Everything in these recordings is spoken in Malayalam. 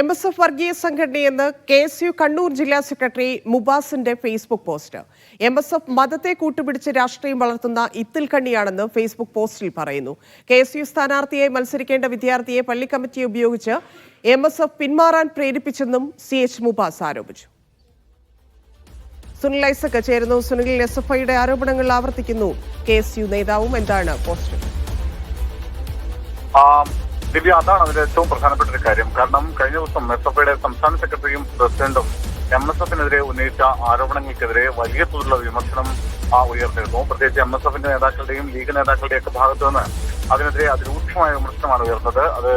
എം എസ് എഫ് വർഗീയ സംഘടനയെന്ന് കെ എസ് യു കണ്ണൂർ ജില്ലാ secretary മുബാസിന്റെ Facebook post. M S F മതത്തെ കൂട്ടുപിടിച്ച് രാഷ്ട്രീയം വളർത്തുന്ന ഇത്തിൽ കണ്ണിയാണെന്ന് ഫേസ്ബുക്ക് പോസ്റ്റിൽ പറയുന്നു. കെ എസ് യു സ്ഥാനാർത്ഥിയായി മത്സരിക്കേണ്ട വിദ്യാർത്ഥിയെ പള്ളി കമ്മിറ്റിയെ ഉപയോഗിച്ച് എം എസ് എഫ് പിന്മാറാൻ പ്രേരിപ്പിച്ചെന്നും സി എച്ച് മുബാസ് ആരോപിച്ചു. സുനിൽ ഐസക് ചേരുന്നു. സുനിൽ എസ് എഫ് ഐയുടെ ആരോപണങ്ങൾ ആവർത്തിക്കുന്നു. കെ എസ് യു നേതാവും എന്താണ് പോസ്റ്റ്? ദിവ്യ അതാണ് അതിന്റെ ഏറ്റവും പ്രധാനപ്പെട്ട ഒരു കാര്യം. കാരണം കഴിഞ്ഞ ദിവസം എസ് എഫ് ഐയുടെ സംസ്ഥാന സെക്രട്ടറിയും പ്രസിഡന്റും എം എസ് എഫിനെതിരെ ഉന്നയിച്ച ആരോപണങ്ങൾക്കെതിരെ വലിയ തോതിലുള്ള വിമർശനം ആ, ഉയർന്നിരുന്നു. പ്രത്യേകിച്ച് എം എസ് എഫിന്റെ നേതാക്കളുടെയും ലീഗ് നേതാക്കളുടെയും ഒക്കെ ഭാഗത്തു നിന്ന് അതിനെതിരെ അതിരൂക്ഷമായ വിമർശനമാണ് ഉയർന്നത്. അത്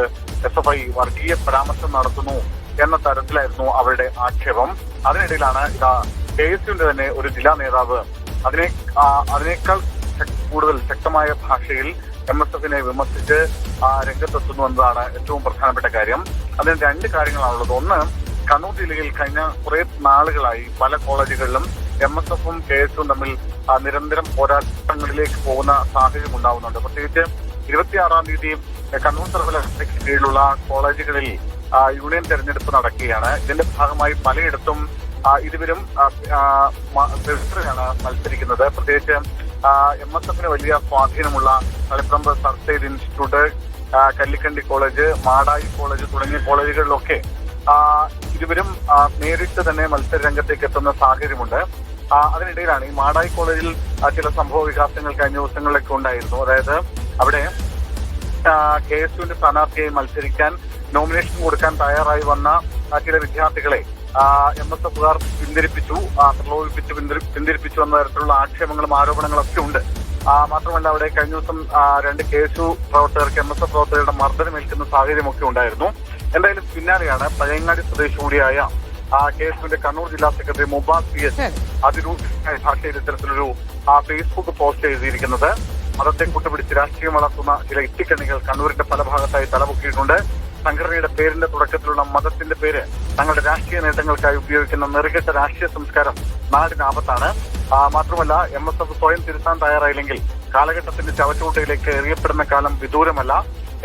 എസ് എഫ് ഐ വർഗീയ പരാമർശം നടത്തുന്നു എന്ന തരത്തിലായിരുന്നു അവരുടെ ആക്ഷേപം. അതിനിടയിലാണ് ഇതാ കെ എസ് യുവിന്റെ തന്നെ ഒരു ജില്ലാ നേതാവ് അതിനെ അതിനേക്കാൾ കൂടുതൽ ശക്തമായ ഭാഷയിൽ എം എസ് എഫിനെ വിമർശിച്ച് ആ രംഗത്തെത്തുന്നു എന്നതാണ് ഏറ്റവും പ്രധാനപ്പെട്ട കാര്യം. അതിന് രണ്ട് കാര്യങ്ങളാണുള്ളത്. ഒന്ന് കണ്ണൂർ ജില്ലയിൽ കഴിഞ്ഞ കുറെ നാളുകളായി പല കോളേജുകളിലും എം എസ് എഫും കെ എസും തമ്മിൽ നിരന്തരം പോരാട്ടങ്ങളിലേക്ക് പോകുന്ന സാഹചര്യം ഉണ്ടാവുന്നുണ്ട്. പ്രത്യേകിച്ച് ഇരുപത്തിയാറാം തീയതി കണ്ണൂർ സർവകലാശാലയ്ക്ക് കീഴിലുള്ള കോളേജുകളിൽ യൂണിയൻ തെരഞ്ഞെടുപ്പ് നടക്കുകയാണ്. ഇതിന്റെ ഭാഗമായി പലയിടത്തും ഇരുവരും വെറുതെയാണ് മത്സരിക്കുന്നത്. പ്രത്യേകിച്ച് എം എസ് എഫിന് വലിയ സ്വാധീനമുള്ള Taliparamba Sir Syed institute Kallikandy college Madayi college തുടങ്ങിയ കോളേജുകളിലൊക്കെ ഇരുവരും നേരിട്ട് തന്നെ മത്സര രംഗത്തേക്ക് എത്തുന്ന സാഹചര്യമുണ്ട്. അതിനിടയിലാണ് ഈ മാടായി കോളേജിൽ ചില സംഭവ വികാസങ്ങൾ കഴിഞ്ഞ ദിവസങ്ങളിലൊക്കെ ഉണ്ടായിരുന്നു. അതായത് അവിടെ കെ എസ് യുവിന്റെ സ്ഥാനാർത്ഥിയായി മത്സരിക്കാൻ നോമിനേഷൻ കൊടുക്കാൻ തയ്യാറായി വന്ന ചില വിദ്യാർത്ഥികളെ എം എസ് എഫുകാർ പിന്തിരിപ്പിച്ചു പ്രലോഭിപ്പിച്ചു പിന്തിരി- പിന്തിരിപ്പിച്ചു എന്ന തരത്തിലുള്ള ആക്ഷേപങ്ങളും ആരോപണങ്ങളും ഒക്കെ ഉണ്ട് മാത്രമല്ല അവിടെ കഴിഞ്ഞ ദിവസം രണ്ട് കെ എസ് യു പ്രവർത്തകർക്ക് എം എസ് എഫ് പ്രവർത്തകരുടെ മർദ്ദനമേൽക്കുന്ന സാഹചര്യമൊക്കെ ഉണ്ടായിരുന്നു. എന്തായാലും പിന്നാലെയാണ് പഴയങ്ങാടി സ്വദേശി കൂടിയായ കെ എസ് യുവിന്റെ കണ്ണൂർ ജില്ലാ സെക്രട്ടറി മുബാസ് പി എസ് അതിരൂക്ഷമായ ഭാഷയിൽ ഇത്തരത്തിലൊരു ഫേസ്ബുക്ക് പോസ്റ്റ് എഴുതിയിരിക്കുന്നത്. മതത്തെ കൂട്ടുപിടിച്ച് രാഷ്ട്രീയം വളർത്തുന്ന ചില ഇത്തിക്കണ്ണികൾ കണ്ണൂരിന്റെ പല ഭാഗത്തായി തലപൊക്കിയിട്ടുണ്ട്. സംഘടനയുടെ പേരിന്റെ തുടക്കത്തിലുള്ള മതത്തിന്റെ പേര് തങ്ങളുടെ രാഷ്ട്രീയ നേട്ടങ്ങൾക്കായി ഉപയോഗിക്കുന്ന നെറുകെട്ട രാഷ്ട്രീയ സംസ്കാരം നാടിന് ആപത്താണ്. മാത്രമല്ല എം എസ് എഫ് സ്വയം തിരുത്താൻ തയ്യാറായില്ലെങ്കിൽ കാലഘട്ടത്തിന്റെ ചവറ്റുകൂട്ടയിലേക്ക് എറിയപ്പെടുന്ന കാലം വിദൂരമല്ല.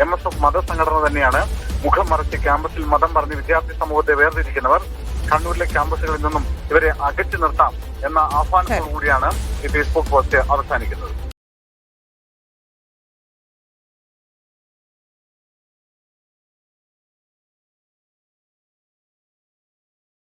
എം എസ് എഫ് മതസംഘടന തന്നെയാണ് മുഖം മറച്ച് ക്യാമ്പസിൽ മതം പറഞ്ഞ് വിദ്യാർത്ഥി സമൂഹത്തെ വേർതിരിക്കുന്നവർ കണ്ണൂരിലെ ക്യാമ്പസുകളിൽ നിന്നും ഇവരെ അകറ്റി നിർത്താം എന്ന ആഹ്വാനത്തോടു കൂടിയാണ് ഈ ഫേസ്ബുക്ക് പോസ്റ്റ് അവസാനിക്കുന്നത്.